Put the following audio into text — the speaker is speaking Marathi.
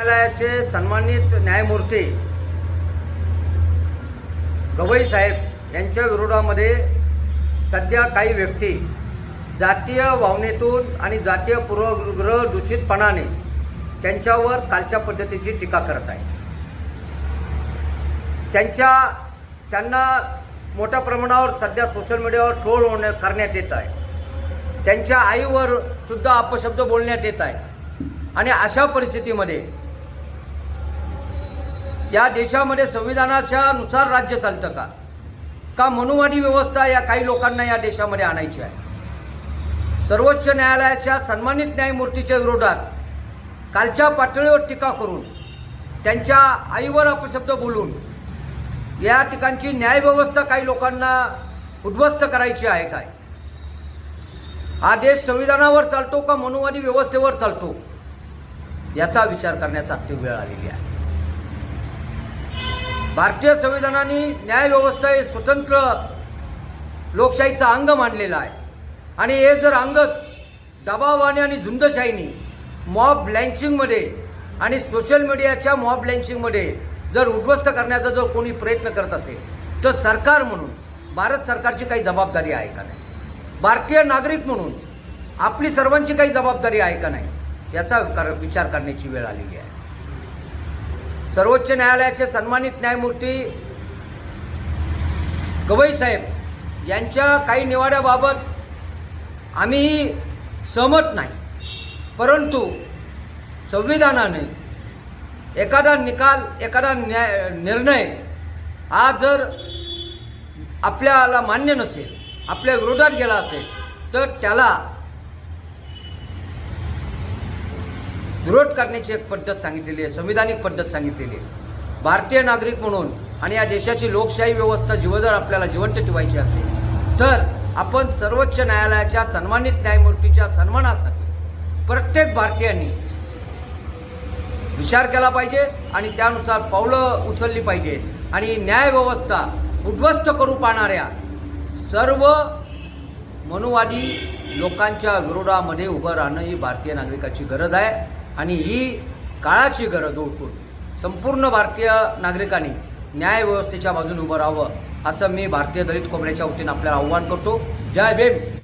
न्यायालयाचे सन्मानित न्यायमूर्ती गवई साहेब यांच्या विरोधामध्ये सध्या काही व्यक्ती जातीय भावनेतून आणि जातीय पूर्वग्रह दूषितपणाने त्यांच्यावर कालच्या पद्धतीची टीका करत आहे त्यांच्या त्यांना मोठ्या प्रमाणावर सध्या सोशल मीडियावर ट्रोल होण्या करण्यात येत आहे. त्यांच्या आईवर सुद्धा अपशब्द बोलण्यात येत आहे. आणि अशा परिस्थितीमध्ये या देशामध्ये संविधानाच्या नुसार राज्य चालतं का? का मनुवादी व्यवस्था या काही लोकांना या देशामध्ये आणायची आहे? सर्वोच्च न्यायालयाच्या सन्मानित न्यायमूर्तीच्या विरोधात कालच्या पातळीवर टीका करून त्यांच्या आईवर अपशब्द बोलून या ठिकाणची न्यायव्यवस्था काही लोकांना उद्ध्वस्त करायची आहे काय? हा देश संविधानावर चालतो का मनुवादी व्यवस्थेवर चालतो? याचा विचार करण्याचा अति वेळ आलेली आहे. भारतीय संविधानाने न्यायव्यवस्था हे स्वतंत्र लोकशाहीचा अंग मानलेला आहे. आणि हे जर अंगच दबावाने आणि झुंडशाहीने मॉब लँचिंगमध्ये आणि सोशल मीडियाच्या मॉब लँचिंगमध्ये जर उद्ध्वस्त करण्याचा जर कोणी प्रयत्न करत असेल तर सरकार म्हणून भारत सरकारची काही जबाबदारी आहे का नाही? भारतीय नागरिक म्हणून आपली सर्वांची काही जबाबदारी आहे का नाही? याचा विचार करण्याची वेळ आलेली आहे. सर्वोच्च न्यायालयाचे सन्मानित न्यायमूर्ती गवई साहेब यांच्या काही निवाड्याबाबत आम्ही सहमत नाही. परंतु संविधानाने एखादा निकाल एखादा न्याय निर्णय हा जर आपल्याला मान्य नसेल आपल्या विरोधात गेला असेल तर त्याला विरोध करण्याची एक पद्धत सांगितलेली आहे संविधानिक पद्धत सांगितलेली आहे. भारतीय नागरिक म्हणून आणि या देशाची लोकशाही व्यवस्था जीवदर आपल्याला जिवंत ठेवायची असेल तर आपण सर्वोच्च न्यायालयाच्या सन्मानित न्यायमूर्तीच्या सन्मानासाठी प्रत्येक भारतीयांनी विचार केला पाहिजे आणि त्यानुसार पावलं उचलली पाहिजे आणि न्यायव्यवस्था उद्ध्वस्त करू पाहणाऱ्या सर्व मनुवादी लोकांच्या विरोधामध्ये उभं राहणं ही भारतीय नागरिकाची गरज आहे. आणि ही काळाची गरज ओळखून संपूर्ण भारतीय नागरिकांनी न्यायव्यवस्थेच्या बाजूने उभं राहावं असं मी भारतीय दलित कोंबड्याच्या वतीनं आपल्याला आव्हान करतो. जय भीम!